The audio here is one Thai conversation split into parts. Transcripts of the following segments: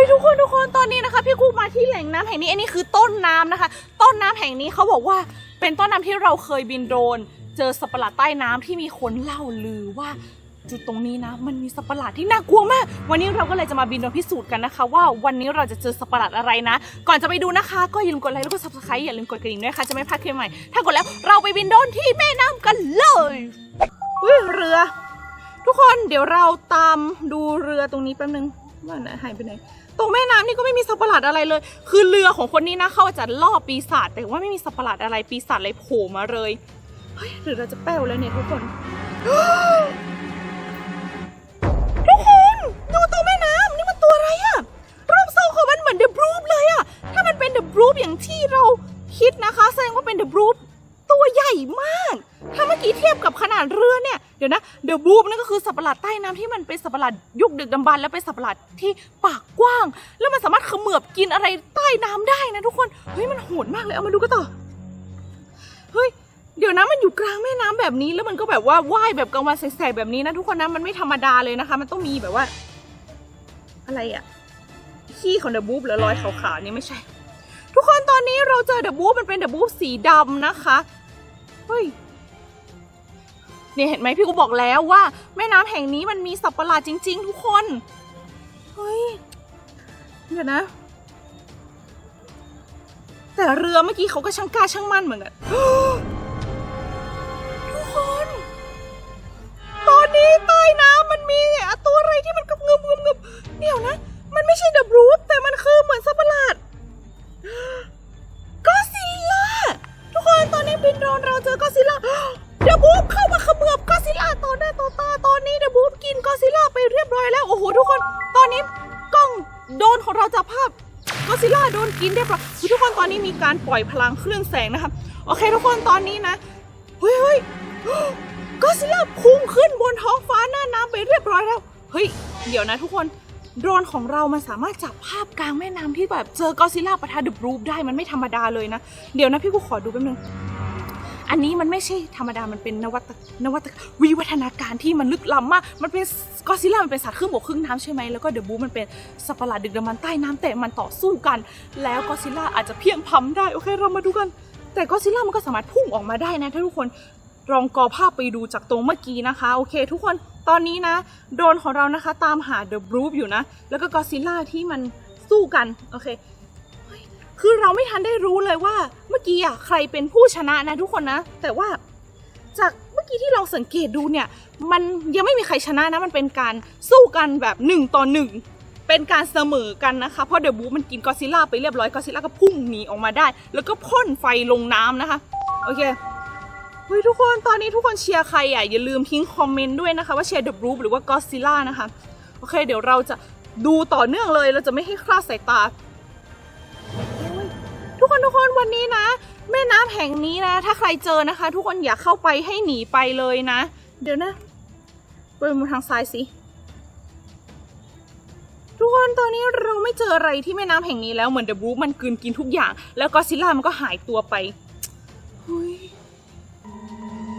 ฮ้ยทุกคนทุกคนตอนนี้นะคะ พี่กูมาที่แหล่งน้ำแห่งนี้อันนี้คือต้นน้ำนะคะ ต้นน้ำแห่งนี้เขาบอกว่าเป็นต้นน้ำที่เราเคยบินโดรนเจอสัประหลาดใต้น้ำที่มีคนเล่าลือว่าจุดตรงนี้นะ มันมีสัประหลาดที่น่ากลัวมาก วันนี้เราก็เลยจะมาบินโดรนพิสูจน์กันนะคะ ว่าวันนี้เราจะเจอสัประหลาดอะไรนะ ก่อนจะไปดูนะคะ ก็อย่าลืมกดไลค์แล้วก็ subscribe อย่าลืมกดกระดิ่งด้วยค่ะจะไม่พลาดคลิปใหม่ ถ้ากดแล้วเราไปบินโดรนที่แม่น้ำกันเลยอุ้ยเรือ ทุกคนเดี๋ยวเราตามดูเรือตรงนี้แป๊บนึงว่าไหนหายไปไหน ตรงแม่น้ำนี่ก็ไม่มีสัตว์ประหลาดอะไรเลย คือเรือของคนนี้นะเขาจะล่อปีศาจแต่ว่าไม่มีสัตว์ประหลาดอะไรปีศาจเลยโผล่มาเลยเฮ้ยหรือเราจะแป้วแล้วเนี่ยทุกคนทุกคนดูตัวแม่น้ำนี่มันตัวอะไรอะรูปทรงของมันเหมือนเดอะบรูฟเลยอะถ้ามันเป็นเดอะบรูฟอย่างที่เราคิดนะคะ แสดงว่าเป็นเดอะบรูฟตัวใหญ่มาก ถ้าเมื่อกี้เทียบกับขนาดเรือเนี่ย เดี๋ยวนะเดอะบูฟนั่นก็คือสัตว์ประหลาดใต้น้ำที่มันเป็นสัตว์ประหลาดยุคดึกดำบรรและเป็นสัตว์ประหลาดที่ปากกว้าง แล้วมันสามารถเขมือบกินอะไรใต้น้ำได้นะทุกคนเฮ้ยมันโหดมากเลยเอามาดูกันต่อเฮ้ยเดี๋ยวนะมันอยู่กลางแม่น้ำแบบนี้แล้วมันก็แบบว่าว่ายแบบกลางวันแสกๆแบบนี้นะทุกคนนะมันไม่ธรรมดาเลยนะคะ มันต้องมีแบบว่า อะไรอะขี้ของเดอะบูฟหรือรอยขาวๆนี่ไม่ใช่ ทุกคนตอนนี้เราเจอเดอะบูฟมันเป็นเดอะบูฟสีดำนะคะเฮ้ย เนี่ยเห็นไหมพี่กูบอกแล้วว่า แม่น้ำแห่งนี้มันมีสัตว์ประหลาดจริง ๆ ทุกคน เฮ้ย เดี๋ยวนะ แต่เรือเมื่อกี้เขาก็ช่างกล้าช่างมั่นเหมือนกันทุกคน ตอนนี้ใต้น้ำมันมีอะตัวอะไรที่มันกำเงมเงมเงมเดี๋ยวนะ มันไม่ใช่เดอะบรูทแต่มันคือเหมือนสัตว์ประหลาด กินเรียบร้อยทุกคนตอนนี้มีการปล่อยพลังเคลื่อนแสงนะครับโอเค ทุกคนตอนนี้นะเฮ้ยเฮ้ยก็ซิล่าพุ่งขึ้นบนท้องฟ้าหน้าน้ำไปเรียบร้อยแล้วเฮ้ยเดี๋ยวนะทุกคนโดรนของเรามันสามารถจับภาพกลางแม่น้ำที่แบบเจอกอซิล่าปะทะดอะบรูปได้มันไม่ธรรมดาเลยนะ เดี๋ยวนะพี่กูขอดูแป๊บนึง อันนี้มันไม่ใช่ธรรมดา มันเป็นนวัตนวัตวิวัฒนาการที่มันลึกล้ำมาก มันเป็นกอซิล่ามันเป็นสัตว์ครึ่งบกครึ่งน้ำใช่ไหมแล้วก็เดอะบูมันเป็นสัตว์ประหลาดดึกดำบรรพ์ใต้น้ำแต่มันต่อสู้กัน แล้วกอซิล่าอาจจะเพียงพำได้ โอเค เรามาดูกัน แต่กอซิล่ามันก็สามารถพุ่งออกมาได้นะถ้าทุกคนลองกอภาพไปดูจากตรงเมื่อกี้นะคะ โอเค ทุกคนตอนนี้นะ โดนของเรานะคะ ตามหาเดอะบรูฟอยู่นะ แล้วก็กอซิล่าที่มันสู้กัน โอเค คือเราไม่ทันได้รู้เลยว่า เมื่อกี้อะใครเป็นผู้ชนะนะทุกคนนะ แต่ว่าจากเมื่อกี้ที่เราสังเกตดูเนี่ย มันยังไม่มีใครชนะนะ มันเป็นการสู้กันแบบหนึ่งต่อหนึ่งเป็นการเสมอกันนะคะ เพราะเดอะบูมันกินกอซิล่าไปเรียบร้อยกอซิล่าก็พุ่งหนีออกมาได้ แล้วก็พ่นไฟลงน้ำนะคะ โอเคเฮ้ยทุกคนตอนนี้ทุกคนเชียร์ใครอะอย่าลืมทิ้งคอมเมนต์ด้วยนะคะว่าเชียร์เดอะบูหรือว่าก็ซิล่านะคะ โอเค เดี๋ยวเราจะดูต่อเนื่องเลยเราจะไม่ให้คลาดสายตา ทุกคนทุกคนวันนี้นะ แม่น้ำแห่งนี้นะ ถ้าใครเจอนะคะ ทุกคนอย่าเข้าไปให้หนีไปเลยนะ เดี๋ยวนะไปมุมทางซ้ายสิทุกคนตอนนี้เราไม่เจออะไรที่แม่น้ำแห่งนี้แล้วเหมือนเดอะบูมันกลืนกินทุกอย่าง แล้วก็ซิล่ามันก็หายตัวไปเฮ้ย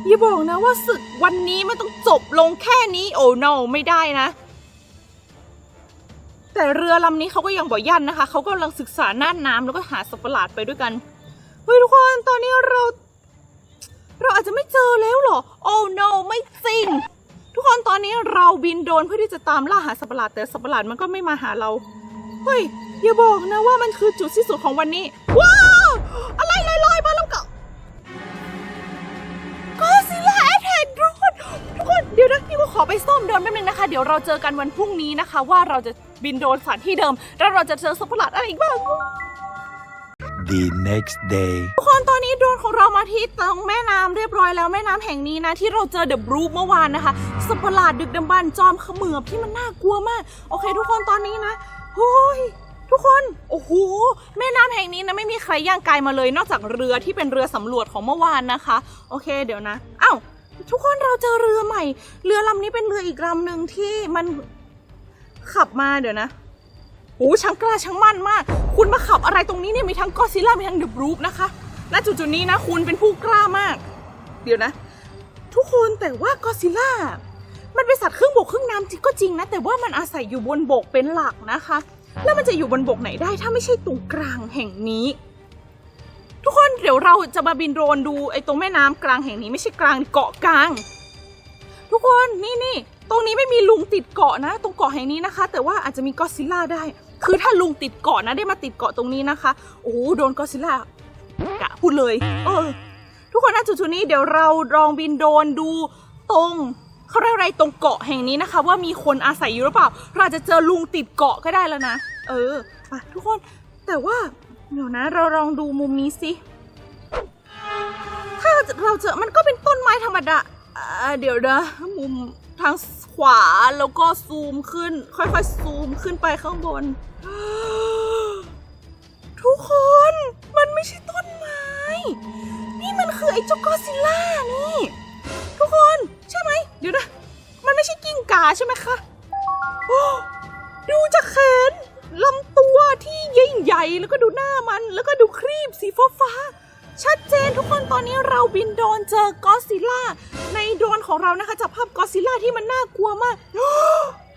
อย่าบอกนะว่าศึกวันนี้ไม่ต้องจบลงแค่นี้โอ้ no ไม่ได้นะ แต่เรือลำนี้เขาก็ยังบ่ยันนะคะ เขากำลังศึกษาน่านน้ำแล้วก็หาสัตว์ประหลาดไปด้วยกัน เฮ้ยทุกคน ตอนนี้เรา เราอาจจะไม่เจอแล้วเหรอ โอ้ no ไม่จริง ทุกคนตอนนี้เราบินโดนเพื่อที่จะตามล่าหาสัตว์ประหลาด แต่สัตว์ประหลาดมันก็ไม่มาหาเรา เฮ้ย อย่าบอกนะว่ามันคือจุดสิ้นสุดของวันนี้ ว้าวอะไร เดี๋ยวนะพี่ว่าขอไปซ่อมโดรนแป๊บนึงนะคะ เดี๋ยวเราเจอกันวันพรุ่งนี้นะคะ ว่าเราจะบินโดรนสถานที่เดิม แล้วเราจะเจอสัตว์ประหลาดอะไรอีกบ้าง The next day. ทุกคนตอนนี้โดรนของเรามาที่ตรงแม่น้ำเรียบร้อยแล้วแม่น้ำแห่งนี้นะ ที่เราเจอเดอะบรูฟเมื่อวานนะคะสัตว์ประหลาดดึกดำบรรพ์จอมเขมือบที่มันน่ากลัวมาก โอเค ทุกคนตอนนี้นะโอ้ยทุกคนโอ้โหแม่น้ำแห่งนี้นะไม่มีใครย่างกายมาเลย นอกจากเรือที่เป็นเรือสำรวจของเมื่อวานนะคะ โอเค เดี๋ยวนะอ้าว ทุกคนเราเจอเรือใหม่ เรือลำนี้เป็นเรืออีกลำหนึ่งที่มันขับมาเดี๋ยวนะโอ้ช่างกล้าช่างมั่นมาก คุณมาขับอะไรตรงนี้เนี่ยมีทั้งก็ซิล่ามีทั้งเดอะบรูฟนะคะณจุดจุดๆนี้นะคุณเป็นผู้กล้ามาก เดี๋ยวนะ ทุกคนแต่ว่าก็ซิล่ามันเป็นสัตว์ครึ่งบกครึ่งน้ำจริงก็จริงนะ แต่ว่ามันอาศัยอยู่บนบกเป็นหลักนะคะ แล้วมันจะอยู่บนบกไหนได้ถ้าไม่ใช่ตรงกลางแห่งนี้ กคนเดี๋ยวเราจะมาบินโดรนดูไอ้ตรงแม่น้ำกลางแห่งนี้ไม่ใช่กลางเกาะกลาง ทุกคนนี่นี่ตรงนี้ไม่มีลุงติดเกาะนะ ตรงเกาะแห่งนี้นะคะ แต่ว่าอาจจะมีก็ซิลล่าได้ คือถ้าลุงติดเกาะนะได้มาติดเกาะตรงนี้นะคะ โอ้โหโดนก็ซิลล่ากะพูดเลยเออทุกคนนะจุดๆนี้เดี๋ยวเราลองบินโดรนดูตรงเขาเรียกอะไรตรงเกาะแห่งนี้นะคะ ว่ามีคนอาศัยอยู่หรือเปล่า เราจะเจอลุงติดเกาะก็ได้แล้วนะ เออไปทุกคนแต่ว่า เดี๋ยวนะเราลองดูมุมนี้สิ ถ้าเราเจอมันก็เป็นต้นไม้ธรรมดาเดี๋ยวนะมุมทางขวาแล้วก็ซูมขึ้น ค่อยๆซูมขึ้นไปข้างบน ทุกคนมันไม่ใช่ต้นไม้ นี่มันคือไอ้เจ้ากอซิลล่านี่ ทุกคนใช่ไหมเดี๋ยวนะ มันไม่ใช่กิ้งก่าใช่ไหมคะดูจากแขนลำตัวที่ยิ่ง ใหญ่แล้วก็ดูหน้ามัน แล้วก็ดูครีบสีฟ้าฟ้าชัดเจนทุกคนตอนนี้เราบินโดรนเจอกอดซิล่าในโดรนของเรานะคะจับภาพกอดซิล่าที่มันน่ากลัวมาก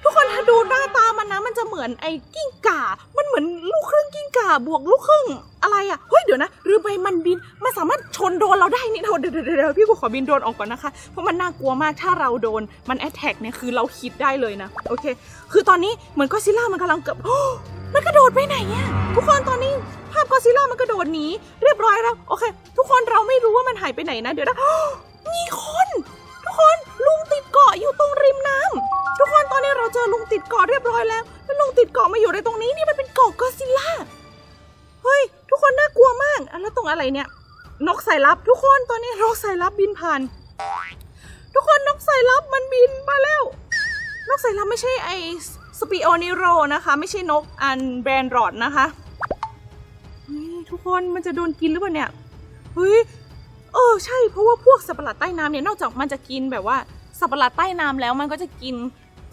ทุกคนถ้าดูหน้าตามันนะ มันจะเหมือนไอ้กิ้งก่า มันเหมือนลูกครึ่งกิ้งก่าบวกลูกครึ่งอะไรอะเฮ้ยเดี๋ยวนะหรือไปมันบินมันสามารถชนโดนเราได้นี่เดี๋ยวเดี๋ยวเดี๋ยวเดี๋ยวพี่กูขอบินโดนออกก่อนนะคะ เพราะมันน่ากลัวมากถ้าเราโดนมันแอตแทกเนี่ยคือเราคิดได้เลยนะโอเค คือตอนนี้เหมือนก็อดซิลล่ามันกำลังเกือบ มันกระโดดไปไหนอะทุกคนตอนนี้ภาพกอซิล่ามันกระโดดหนีเรียบร้อยแล้วโอเค ทุกคนเราไม่รู้ว่ามันหายไปไหนนะ เดี๋ยวนะมีคน ทุกคนลุงติดเกาะอยู่ตรงริมน้ำทุกคนตอนนี้เราเจอลุงติดเกาะเรียบร้อยแล้วแล้วลุงติดเกาะมาอยู่ในตรงนี้นี่มันเป็นเกาะกอซิล่าเฮ้ยทุกคนน่ากลัวมากแล้วตรงอะไรเนี่ย นกสายลับ ทุกคนตอนนี้นกสายลับบินผ่าน ทุกคนนกสายลับมันบินมาแล้วนกสายลับไม่ใช่ไอ สปีโอนิโรนะคะ ไม่ใช่นกอันแบรนด์รอดนะคะทุกคนมันจะโดนกินหรือเปล่าเนี่ยเฮ้ยเออใช่เพราะว่าพวกสัตว์ประหลาดใต้น้ำเนี่ยนอกจากมันจะกินแบบว่าสัตว์ประหลาดใต้น้ำแล้วมันก็จะกิน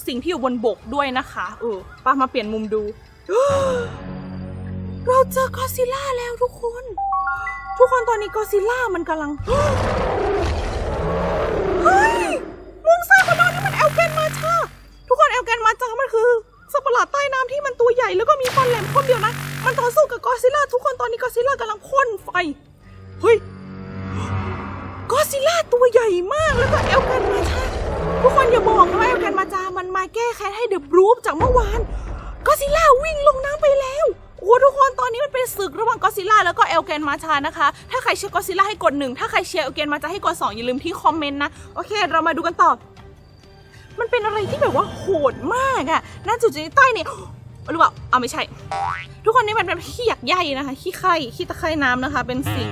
สิ่งที่อยู่บนบกด้วยนะคะเออป้ามาเปลี่ยนมุมดู เราเจอกอซิล่าแล้วทุกคน ทุกคนตอนนี้กอซิลล่ามันกำลังเฮ้ยาจามันคือสัตว์ประหลาดใต้น้ำที่มันตัวใหญ่แล้วก็มีฟันแหลมคมเดียวนะ มันต่อสู้กับกอซิลล่าทุกคนตอนนี้กอซิลล่ากำลังพ่นไฟ เฮ้ย กอซิลล่าตัวใหญ่มากแล้วก็เอลแกนมาชาทุกคนอย่าบอกนะว่าเอลแกนมาจามันมาแก้แค้นให้เดอะบรูฟจากเมื่อวาน กอซิลล่าวิ่งลงน้ำไปแล้วโอ้ทุกคนตอนนี้มันเป็นศึกระหว่างกอซิลล่าแล้วก็เอลแกนมาชานะคะ ถ้าใครเชียร์กอซิลล่าให้กดหนึ่งถ้าใครเชียร์เอลแกนมาจาให้กดสองอย่าลืมที่คอมเมนต์นะ โอเค เรามาดูกันต่อ มันเป็นอะไรที่แบบว่าโหดมากอะน่าจุดจุดใต้เนี่ยหรือเปล่าเอาไม่ใช่ ทุกคนนี่มันเป็นขี้หยักใยนะคะ ขี้ไข่ขี้ตะไคร่น้ำนะคะ เป็นสิ่ง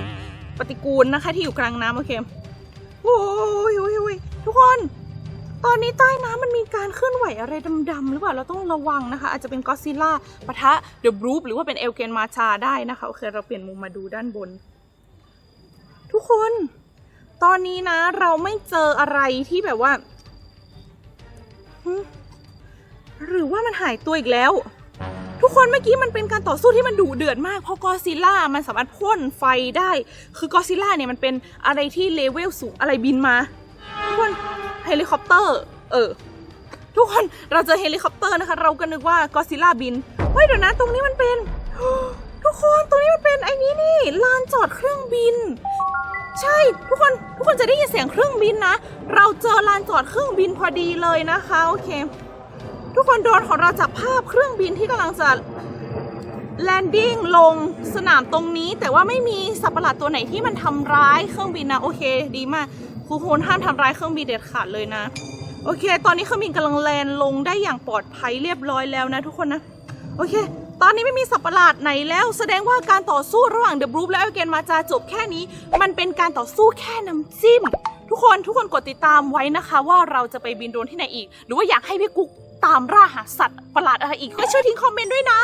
ปฏิกูลนะคะ ที่อยู่กลางน้ำโอเคโอ้ยโอ้ยโอ้ยทุกคน ตอนนี้ใต้น้ำมันมีการเคลื่อนไหวอะไรดำๆหรือเปล่า เราต้องระวังนะคะ อาจจะเป็นก็ซิลล่าปะทะเดอะบรูฟหรือว่าเป็นเอลเกนมาชาได้นะคะ โอเค เราเปลี่ยนมุมมาดูด้านบน ทุกคน ตอนนี้นะ เราไม่เจออะไรที่แบบว่า หรือว่ามันหายตัวอีกแล้ว ทุกคนเมื่อกี้มันเป็นการต่อสู้ที่มันดุเดือดมาก เพราะกอซิล่ามันสามารถพ่นไฟได้ คือกอซิล่าเนี่ยมันเป็นอะไรที่เลเวลสูงอะไรบินมาทุกคนเฮลิคอปเตอร์ เออ ทุกคนเราเจอเฮลิคอปเตอร์นะคะ เราก็นึกว่ากอซิลล่าบินเฮ้ยเดี๋ยวนะตรงนี้มันเป็น ทุกคนตรงนี้มันเป็นไอ้นี้นี่ลานจอดเครื่องบิน ใช่ทุกคนทุกคนจะได้ยินเสียงเครื่องบินนะ เราเจอลานจอดเครื่องบินพอดีเลยนะคะโอเค ทุกคนโดนของเราจับภาพเครื่องบินที่กำลังจะแลนดิ้งลงสนามตรงนี้ แต่ว่าไม่มีสัตว์ประหลาดตัวไหนที่มันทำร้ายเครื่องบินนะโอเค ดีมากครูโฮนห้ามทำร้ายเครื่องบินเด็ดขาดเลยนะ โอเค ตอนนี้เครื่องบินกำลังแลนลงได้อย่างปลอดภัยเรียบร้อยแล้วนะทุกคนนะ โอเค ตอนนี้ไม่มีสัตว์ประหลาดไหนแล้ว แสดงว่าการต่อสู้ระหว่างเดอะบรูฟและเอลเกนมาจาจบแค่นี้ มันเป็นการต่อสู้แค่น้ำจิ้ม ทุกคนทุกคนกดติดตามไว้นะคะ ว่าเราจะไปบินโดรนที่ไหนอีก หรือว่าอยากให้พี่กุ๊กตามล่าหาสัตว์ประหลาดอะไรอีกก็ช่วยทิ้งคอมเมนต์ด้วยนะ